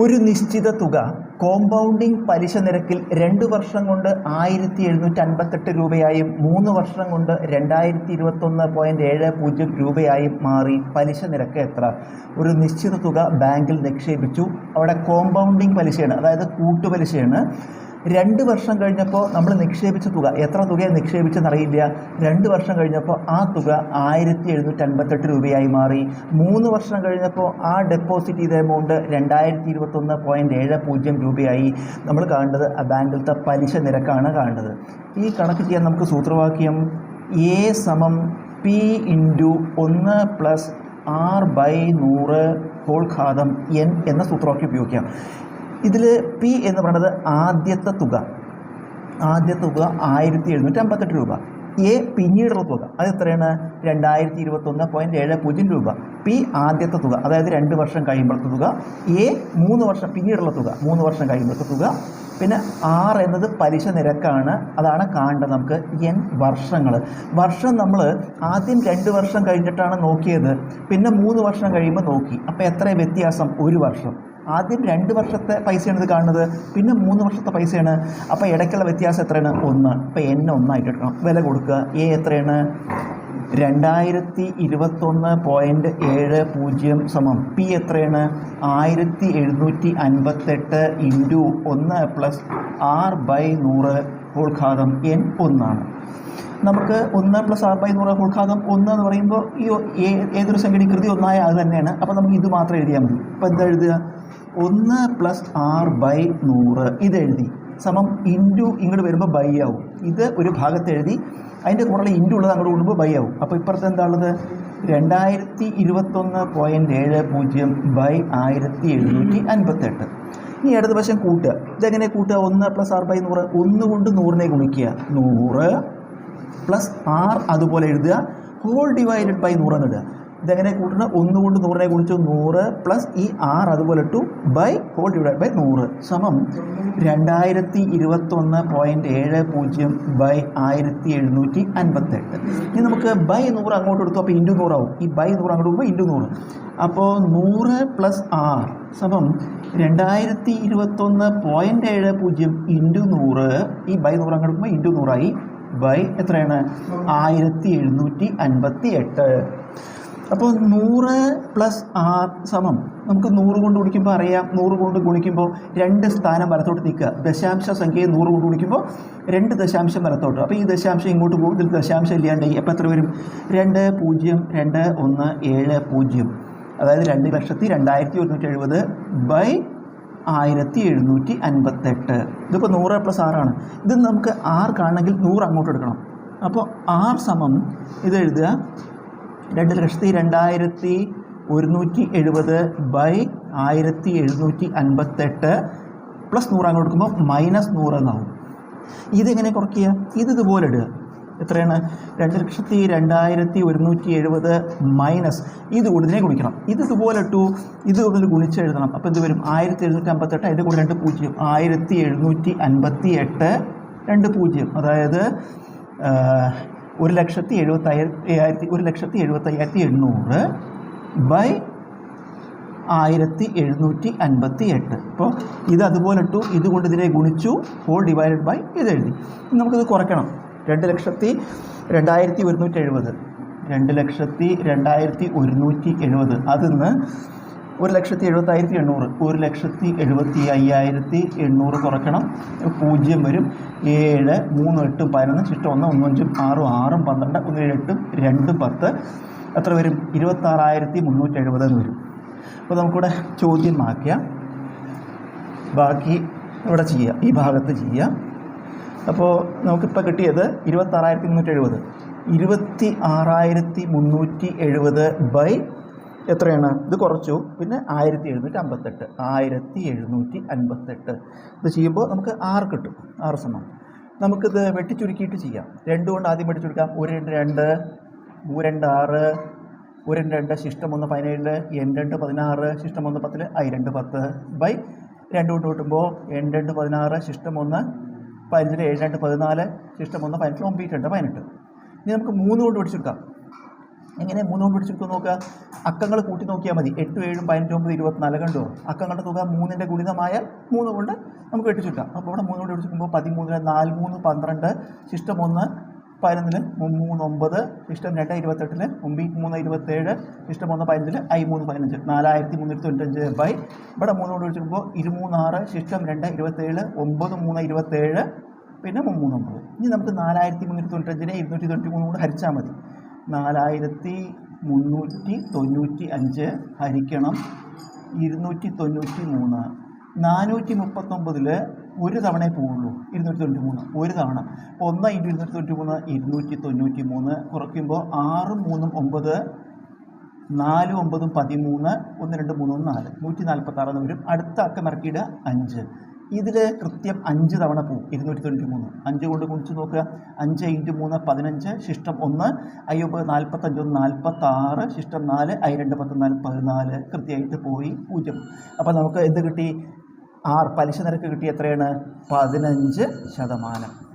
ഒരു നിശ്ചിത തുക കോമ്പൗണ്ടിംഗ് പലിശ നിരക്കിൽ രണ്ട് വർഷം കൊണ്ട് ആയിരത്തി എഴുന്നൂറ്റി അൻപത്തെട്ട് രൂപയായും മൂന്ന് വർഷം കൊണ്ട് രണ്ടായിരത്തി ഇരുപത്തൊന്ന് പോയിന്റ് ഏഴ് പൂജ്യം രൂപയായും മാറി പലിശ നിരക്ക് എത്ര? ഒരു നിശ്ചിത തുക ബാങ്കിൽ നിക്ഷേപിച്ചു. അവിടെ കോമ്പൗണ്ടിംഗ് പലിശയാണ് അതായത് കൂട്ടുപലിശയാണ്. രണ്ട് വർഷം കഴിഞ്ഞപ്പോൾ നമ്മൾ നിക്ഷേപിച്ച തുക എത്ര തുകയാണ് നിക്ഷേപിച്ചെന്നറിയില്ല. രണ്ട് വർഷം കഴിഞ്ഞപ്പോൾ ആ തുക ആയിരത്തി എഴുന്നൂറ്റി അൻപത്തെട്ട് രൂപയായി മാറി. മൂന്ന് വർഷം കഴിഞ്ഞപ്പോൾ ആ ഡെപ്പോസിറ്റ് ചെയ്ത എമൗണ്ട് രണ്ടായിരത്തി ഇരുപത്തൊന്ന് പോയിന്റ് ഏഴ് പൂജ്യം രൂപയായി. നമ്മൾ കാണേണ്ടത് ആ ബാങ്കിലത്തെ പലിശ നിരക്കാണ് കാണേണ്ടത് ഈ കണക്ക് ചെയ്യാൻ നമുക്ക് സൂത്രവാക്യം എ സമം പി ഇന്റു ഒന്ന് പ്ലസ് ആർ ബൈ നൂറ് ഹോൾ ഘാതം എൻ എന്ന സൂത്രവാക്യം ഉപയോഗിക്കാം. ഇതിൽ പി എന്ന് പറയുന്നത് ആദ്യത്തെ തുക. ആദ്യത്തെ തുക ആയിരത്തി എഴുന്നൂറ്റി അമ്പത്തെട്ട് രൂപ. എ പിന്നീടുള്ള തുക അത് എത്രയാണ് രണ്ടായിരത്തി ഇരുപത്തൊന്ന് പോയിന്റ് ഏഴ് പൂജ്യം രൂപ. പി ആദ്യത്തെ തുക അതായത് രണ്ട് വർഷം കഴിയുമ്പോഴത്തെ തുക. എ മൂന്ന് വർഷം പിന്നീടുള്ള തുക മൂന്ന് വർഷം കഴിയുമ്പോഴത്തെ തുക. പിന്നെ ആർ എന്നത് പലിശ നിരക്കാണ്. അതാണ് കാണേണ്ടത് നമുക്ക് എൻ വർഷങ്ങൾ വർഷം നമ്മൾ ആദ്യം രണ്ട് വർഷം കഴിഞ്ഞിട്ടാണ് നോക്കിയത്. പിന്നെ മൂന്ന് വർഷം കഴിയുമ്പോൾ നോക്കി. അപ്പോൾ എത്ര വ്യത്യാസം? ഒരു വർഷം. ആദ്യം രണ്ട് വർഷത്തെ പൈസയാണ് ഇത് കാണുന്നത്. പിന്നെ മൂന്ന് വർഷത്തെ പൈസയാണ്. അപ്പോൾ ഇടയ്ക്കുള്ള വ്യത്യാസം എത്രയാണ്? ഒന്ന്. ഇപ്പോൾ എൻ ഒന്നായിട്ട് എടുക്കണം വില കൊടുക്കുക. എ എത്രയാണ്? രണ്ടായിരത്തി ഇരുപത്തൊന്ന് പോയിന്റ് ഏഴ് പൂജ്യം സമം. പി എത്രയാണ്? ആയിരത്തി എഴുന്നൂറ്റി അൻപത്തെട്ട് ഇന്റു ഒന്ന് പ്ലസ് ആർ ബൈ നൂറ് ഹോൾഘാതം എൻ ഒന്നാണ്. നമുക്ക് ഒന്ന് പ്ലസ് ആർ ബൈ എന്ന് പറയുന്ന ഉൾഘാതം ഒന്ന് എന്ന് പറയുമ്പോൾ ഈ ഏതൊരു സംഖ്യയുടെ കൃതി ഒന്നായ അത് തന്നെയാണ്. അപ്പോൾ നമുക്ക് ഇത് മാത്രം എഴുതിയാൽ മതി. അപ്പോൾ എന്താ എഴുതുക? ഒന്ന് പ്ലസ് ആർ ബൈ നൂറ്. ഇത് എഴുതി. സമം ഇന്റു ഇങ്ങോട്ട് വരുമ്പോൾ ബൈ ആവും. ഇത് ഒരു ഭാഗത്ത് എഴുതി. അതിന്റെ കൂടെ ഇന്റു ഉള്ളത് അങ്ങോട്ട് കൊണ്ടുമ്പോൾ ബൈ ആവും. അപ്പോൾ ഇപ്പുറത്ത് എന്താ ഉള്ളത്? രണ്ടായിരത്തി ഇരുപത്തൊന്ന് പോയിന്റ് ഏഴ് പൂജ്യം ബൈ ആയിരത്തി എഴുന്നൂറ്റി അൻപത്തെട്ട്. ഇനി ഇടതുവശം കൂട്ടുക. ഇതെങ്ങനെ കൂട്ടുക? ഒന്ന് പ്ലസ് ആർ ബൈ നൂറ്. ഒന്ന് കൊണ്ട് നൂറിനെ ഗുണിക്കുക. നൂറ് പ്ലസ് ആർ അതുപോലെ എഴുതുക. ഹോൾ ഡിവൈഡഡ് ബൈ നൂറ് എന്നിടുക ഇതെങ്ങനെ കൂട്ടണം ഒന്ന് കൊണ്ട് നൂറിനെ കുറിച്ച് നൂറ് പ്ലസ് ഈ ആർ അതുപോലെ two by whole divide by നൂറ്. സമം രണ്ടായിരത്തി ഇരുപത്തൊന്ന് പോയിന്റ് ഏഴ് പൂജ്യം ബൈ ആയിരത്തി എഴുന്നൂറ്റി അൻപത്തെട്ട് ഇനി നമുക്ക് ബൈ നൂറ് അങ്ങോട്ട് എടുത്തു അപ്പോൾ ഇന്റു നൂറാവും. ഈ ബൈ നൂറ് അങ്ങോട്ട് പോകുമ്പോൾ ഇന്റു നൂറ്. അപ്പോൾ നൂറ് പ്ലസ് ആർ സമം രണ്ടായിരത്തി ഇരുപത്തൊന്ന് പോയിന്റ് ഏഴ് പൂജ്യം ഇന്റു നൂറ്. ഈ ബൈ നൂറ് അങ്ങോട്ട് പോകുമ്പോൾ ഇന്റു നൂറായി. ബൈ എത്രയാണ്? ആയിരത്തി എഴുന്നൂറ്റി അൻപത്തി എട്ട് അപ്പോൾ നൂറ് പ്ലസ് ആർ സമം നമുക്ക് നൂറ് കൊണ്ട് ഗുണിക്കുമ്പോൾ അറിയാം. നൂറ് കൊണ്ട് ഗുണിക്കുമ്പോൾ രണ്ട് സ്ഥാനം വലത്തോട്ട് നിൽക്കുക. ദശാംശ സംഖ്യയെ നൂറ് കൊണ്ട് ഗുണിക്കുമ്പോൾ രണ്ട് ദശാംശം വലത്തോട്ട്. അപ്പോൾ ഈ ദശാംശം ഇങ്ങോട്ട് പോകും. ഇതിൽ ദശാംശം ഇല്ലാണ്ടായി അപ്പോൾ എത്ര വരും? രണ്ട് പൂജ്യം രണ്ട് ഒന്ന് ഏഴ് പൂജ്യം. അതായത് രണ്ട് ലക്ഷത്തി രണ്ടായിരത്തി ഒരുന്നൂറ്റി എഴുപത് ബൈ ആയിരത്തി എഴുന്നൂറ്റി അൻപത്തെട്ട്. ഇതിപ്പോൾ നൂറ് പ്ലസ് ആറാണ് ഇത് നമുക്ക് ആർ കാണണമെങ്കിൽ നൂറ് അങ്ങോട്ട് എടുക്കണം. അപ്പോൾ ആർ സമം ഇത് എഴുതുക രണ്ട് ലക്ഷത്തി രണ്ടായിരത്തി ഒരുന്നൂറ്റി എഴുപത് ബൈ ആയിരത്തി എഴുന്നൂറ്റി അൻപത്തെട്ട് പ്ലസ് നൂറ് അങ്ങോട്ട് എടുക്കുമ്പോൾ മൈനസ് നൂറ് എന്നാവും. ഇതെങ്ങനെ കുറയ്ക്കുക? ഇത് ഇതുപോലെ ഇടുക. എത്രയാണ്? രണ്ട് ലക്ഷത്തി രണ്ടായിരത്തി ഒരുന്നൂറ്റി എഴുപത് മൈനസ് ഇത് കൂടുതലെ ഗുണിക്കണം. ഇത് ഇതുപോലെ ഇട്ടു. ഇത് കൂടുതൽ ഗുണിച്ച് എഴുതണം അപ്പോൾ എന്ത് വരും? ആയിരത്തി എഴുന്നൂറ്റി അമ്പത്തെട്ട് അതിന്റെ കൂടെ രണ്ട് പൂജ്യം. ആയിരത്തി എഴുന്നൂറ്റി അൻപത്തി എട്ട് രണ്ട് പൂജ്യം. അതായത് ഒരു ലക്ഷത്തി എഴുപത്തയ്യായിരത്തി ഒരു ലക്ഷത്തി എഴുപത്തയ്യായിരത്തി എണ്ണൂറ് ബൈ ആയിരത്തി എഴുന്നൂറ്റി അൻപത്തി എട്ട് അപ്പോൾ ഇത് അതുപോലെ ഇട്ടു ഇതുകൊണ്ട് ഇതിനെ ഗുണിച്ചു ഹോൾ ഡിവൈഡഡ് ബൈ ഇത് എഴുതി. നമുക്കിത് കുറയ്ക്കണം. രണ്ട് ലക്ഷത്തി രണ്ടായിരത്തി ഒരുന്നൂറ്റി എഴുപത്. രണ്ട് ലക്ഷത്തി രണ്ടായിരത്തി ഒരുന്നൂറ്റി എഴുപത്. അതിന്ന് ഒരു ലക്ഷത്തി എഴുപത്തായിരത്തി എണ്ണൂറ്. ഒരു ലക്ഷത്തി എഴുപത്തി അയ്യായിരത്തി എണ്ണൂറ് കുറയ്ക്കണം. പൂജ്യം വരും. ഏഴ് മൂന്ന് എട്ടും പതിനൊന്ന് ചിട്ട ഒന്ന് ഒന്ന് അഞ്ചും ആറും ആറും പന്ത്രണ്ട് ഒന്ന് ഏഴ് എട്ടും രണ്ടും പത്ത്. എത്ര വരും? ഇരുപത്താറായിരത്തി മുന്നൂറ്റി എഴുപത് എന്ന് വരും. അപ്പോൾ നമുക്കിവിടെ ചോദ്യം മാറ്റിയാൽ ബാക്കി ഇവിടെ ചെയ്യുക. ഈ ഭാഗത്ത് ചെയ്യുക. അപ്പോൾ നമുക്കിപ്പോൾ കിട്ടിയത് ഇരുപത്താറായിരത്തി മുന്നൂറ്റി എഴുപത്. ഇരുപത്തി ആറായിരത്തി മുന്നൂറ്റി എഴുപത് ബൈ എത്രയാണ്? ഇത് കുറച്ചു. പിന്നെ ആയിരത്തി എഴുന്നൂറ്റി അമ്പത്തെട്ട് ആയിരത്തി എഴുന്നൂറ്റി അൻപത്തെട്ട് ഇത് ചെയ്യുമ്പോൾ നമുക്ക് ആറ് കിട്ടും. ആറ് സമം. നമുക്കിത് വെട്ടിച്ചുരുക്കിയിട്ട് ചെയ്യാം. രണ്ട് കൊണ്ട് ആദ്യം വെട്ടിച്ചുരുക്കാം. ഒരു രണ്ട് രണ്ട്. മൂന്ന് രണ്ട് ആറ്. ഒരു രണ്ട് രണ്ട്. ശിഷ്ടം ഒന്ന് പതിനേഴ് എൻ രണ്ട് പതിനാറ്. ശിഷ്ടം ഒന്ന് പത്തിൽ ഐ രണ്ട് പത്ത്. ബൈ രണ്ട് കൊണ്ട് കൂട്ടുമ്പോൾ എൻ രണ്ട് പതിനാറ്. ശിഷ്ടം ഒന്ന് പതിനഞ്ചിൽ ഏഴ് രണ്ട് പതിനാല്. ശിഷ്ടം ഒന്ന് പതിനെട്ട് ഒമ്പത് രണ്ട് പതിനെട്ട്. ഇനി നമുക്ക് മൂന്ന് കൊണ്ട് പിടിച്ചെടുക്കാം എങ്ങനെ മൂന്ന് കൊണ്ട് പിടിച്ചിട്ട് നോക്കുക അക്കങ്ങൾ കൂട്ടി നോക്കിയാൽ മതി. എട്ടും ഏഴും പതിനഞ്ച് ഒമ്പത് ഇരുപത്തിനാല് കണ്ടോ? അക്കങ്ങളുടെ തുക മൂന്നിന്റെ ഗുണിതമായ മൂന്ന് കൊണ്ട് നമുക്ക് വെട്ടിച്ചുട്ടാം അപ്പോൾ ഇവിടെ മൂന്നോട് കൊണ്ട് പിടിച്ചിരിക്കുമ്പോൾ പതിമൂന്നിന് നാല് മൂന്ന് പന്ത്രണ്ട് ശിഷ്ടം ഒന്ന് പതിനൊന്നിൽ മൂന്ന് ഒമ്പത് ഇഷ്ടം രണ്ട് ഇരുപത്തെട്ടിന് ഒമ്പി മൂന്ന് ഇരുപത്തേഴ് ഇഷ്ടം ഒന്ന് പതിനഞ്ചിൽ ഐ മൂന്ന് പതിനഞ്ച്. നാലായിരത്തി മുന്നൂറ്റി തൊണ്ണൂറ്റഞ്ച് ബൈ ഇവിടെ മൂന്നോട് കൊണ്ട് വിളിച്ചിരിക്കുമ്പോൾ ഇരുമൂന്നാറ് ശിഷ്ടം രണ്ട് ഇരുപത്തേഴ് ഒമ്പത് മൂന്ന് ഇരുപത്തേഴ് പിന്നെ മുമ്പൂന്നൊമ്പത് ഇനി നമുക്ക് നാലായിരത്തി മുന്നൂറ്റി തൊണ്ണൂറ്റഞ്ചിനെ ഇരുന്നൂറ്റി തൊണ്ണൂറ്റി മൂന്ന് കൂടെ ഹരിച്ചാൽ മതി. നാലായിരത്തി മുന്നൂറ്റി തൊണ്ണൂറ്റി അഞ്ച് ഹരിക്കണം ഇരുന്നൂറ്റി തൊണ്ണൂറ്റി മൂന്ന്. നാനൂറ്റി മുപ്പത്തൊമ്പതിൽ ഒരു തവണ പോവുള്ളൂ. ഇരുന്നൂറ്റി തൊണ്ണൂറ്റി മൂന്ന്. ഒരു തവണ. ഒന്ന് ഇന്റു ഇരുന്നൂറ്റി തൊണ്ണൂറ്റി മൂന്ന് ഇരുന്നൂറ്റി തൊണ്ണൂറ്റി മൂന്ന് കുറയ്ക്കുമ്പോൾ ആറും മൂന്നും ഒമ്പത് നാലും ഒമ്പതും പതിമൂന്ന് ഒന്ന് രണ്ട് മൂന്ന് നാല്. നൂറ്റി നാൽപ്പത്താറെന്ന് വരും. അടുത്ത അക്കം ഇറക്കിയിടുക അഞ്ച്. ഇതിൽ കൃത്യം അഞ്ച് തവണ പോവും. ഇരുന്നൂറ്റി തൊണ്ണൂറ്റി മൂന്ന്. അഞ്ച് കൊണ്ട് കുണിച്ച് നോക്കുക. അഞ്ച് ഇന്റു മൂന്ന് പതിനഞ്ച് ശിഷ്ടം ഒന്ന് അയ്യൊമ്പത് നാൽപ്പത്തഞ്ച് ഒന്ന് നാൽപ്പത്താറ് ശിഷ്ടം നാല് ഐ രണ്ട് പത്തൊന്നാൽ പതിനാല് കൃത്യമായിട്ട് പോയി പൂജ്യം. അപ്പോൾ നമുക്ക് എന്ത് കിട്ടി? ആർ പലിശ നിരക്ക് കിട്ടി എത്രയാണ്? പതിനഞ്ച് ശതമാനം.